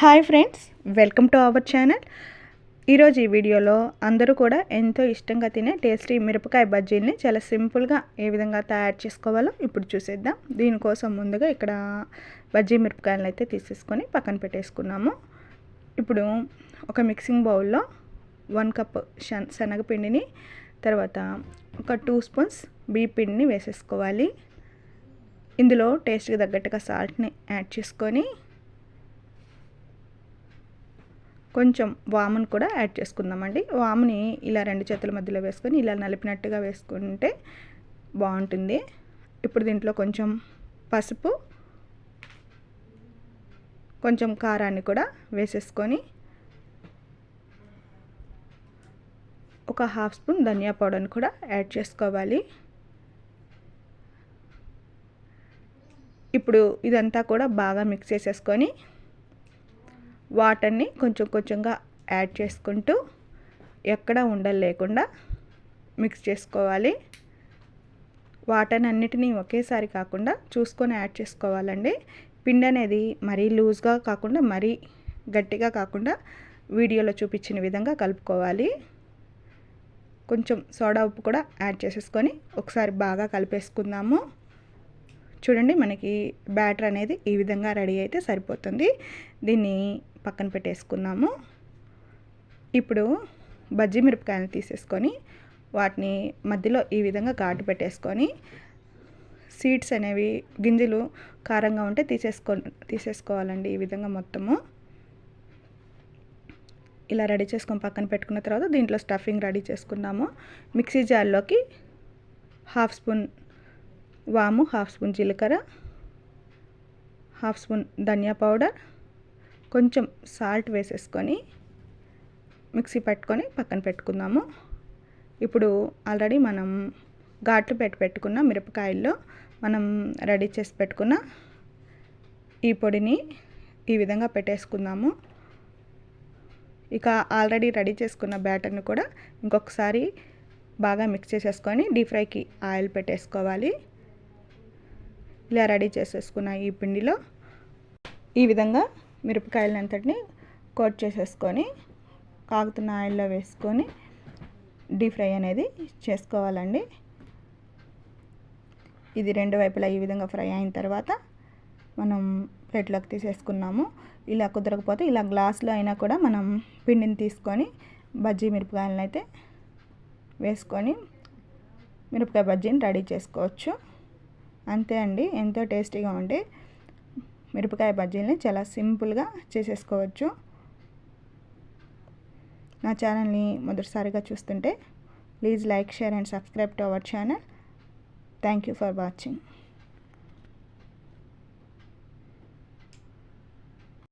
Hi friends welcome to our channel. ఈరోజు ఈ వీడియోలో అందరూ కూడా ఎంతో ఇష్టంగా తినే టేస్టీ మిరపకాయ బజ్జీని చాలా సింపుల్గా ఏ విధంగా తయారు చేసుకోవాలో ఇప్పుడు చూసేద్దాం. దీనికోసం ముందుగా ఇక్కడ బజ్జీ మిరపకాయలను అయితే తీసేసుకొని పక్కన పెట్టేసుకున్నాము. ఇప్పుడు ఒక మిక్సింగ్ బౌల్లో వన్ కప్ శనగపిండిని తర్వాత ఒక టూ స్పూన్స్ బీ పిండిని వేసేసుకోవాలి. ఇందులో టేస్ట్కి తగ్గట్టుగా సాల్ట్ని యాడ్ చేసుకొని కొంచెం వామును కూడా యాడ్ చేసుకుందామండి. వాముని ఇలా రెండు చేతుల మధ్యలో వేసుకొని ఇలా నలిపినట్టుగా వేసుకుంటే బాగుంటుంది. ఇప్పుడు దీంట్లో కొంచెం పసుపు కొంచెం కారాన్ని కూడా వేసేసుకొని ఒక హాఫ్ స్పూన్ ధనియా పౌడర్ని కూడా యాడ్ చేసుకోవాలి. ఇప్పుడు ఇదంతా కూడా బాగా మిక్స్ చేసేసుకొని వాటర్ని కొంచెం కొంచెంగా యాడ్ చేసుకుంటూ ఎక్కడ ఉండలు లేకుండా మిక్స్ చేసుకోవాలి. వాటర్ని అన్నిటినీ ఒకేసారి కాకుండా చూసుకొని యాడ్ చేసుకోవాలండి. పిండి అనేది మరీ లూజ్గా కాకుండా మరీ గట్టిగా కాకుండా వీడియోలో చూపించిన విధంగా కలుపుకోవాలి. కొంచెం సోడా ఉప్పు కూడా యాడ్ చేసేసుకొని ఒకసారి బాగా కలిపేసుకుందాము. చూడండి మనకి బ్యాటర్ అనేది ఈ విధంగా రెడీ అయితే సరిపోతుంది. దీన్ని పక్కన పెట్టేసుకున్నాము. ఇప్పుడు బజ్జీ మిరపకాయలు తీసేసుకొని వాటిని మధ్యలో ఈ విధంగా ఘాటు పెట్టేసుకొని సీడ్స్ అనేవి గింజలు కారంగా ఉంటే తీసేసుకో తీసేసుకోవాలండి ఈ విధంగా మొత్తము. ఇలా రెడీ చేసుకొని పక్కన పెట్టుకున్న తర్వాత దీంట్లో స్టఫింగ్ రెడీ చేసుకున్నాము. మిక్సీ జార్లోకి హాఫ్ స్పూన్ వాము హాఫ్ స్పూన్ జీలకర్ర హాఫ్ స్పూన్ ధనియా పౌడర్ కొంచెం సాల్ట్ వేసేసుకొని మిక్సీ పెట్టుకొని పక్కన పెట్టుకుందాము. ఇప్పుడు ఆల్రెడీ మనం ఘాట్లు పెట్టి పెట్టుకున్న మిరపకాయల్లో మనం రెడీ చేసి పెట్టుకున్న ఈ పొడిని ఈ విధంగా పెట్టేసుకుందాము. ఇక ఆల్రెడీ రెడీ చేసుకున్న బ్యాటర్ని కూడా ఇంకొకసారి బాగా మిక్స్ చేసేసుకొని డీప్ ఫ్రైకి ఆయిల్ పెట్టేసుకోవాలి. ఇలా రెడీ చేసేసుకున్న ఈ పిండిలో ఈ విధంగా మిరపకాయలంతటిని కోట్ చేసేసుకొని కాగుతున్న ఆయిల్లో వేసుకొని డీప్ ఫ్రై అనేది చేసుకోవాలండి. ఇది రెండు వైపులా ఈ విధంగా ఫ్రై అయిన తర్వాత మనం ప్లేట్లోకి తీసేసుకున్నాము. ఇలా కుదరకపోతే ఇలా గ్లాస్లో అయినా కూడా మనం పిండిని తీసుకొని బజ్జీ మిరపకాయలను అయితే వేసుకొని మిరపకాయ బజ్జీని రెడీ చేసుకోవచ్చు. అంతే అండి. ఎంతో టేస్టీగా ఉంటే మిరపకాయ బజ్జీలని చాలా సింపుల్గా చేసేసుకోవచ్చు. నా ఛానల్ని మొదటిసారిగా చూస్తుంటే please like share and subscribe to our channel. Thank you for watching.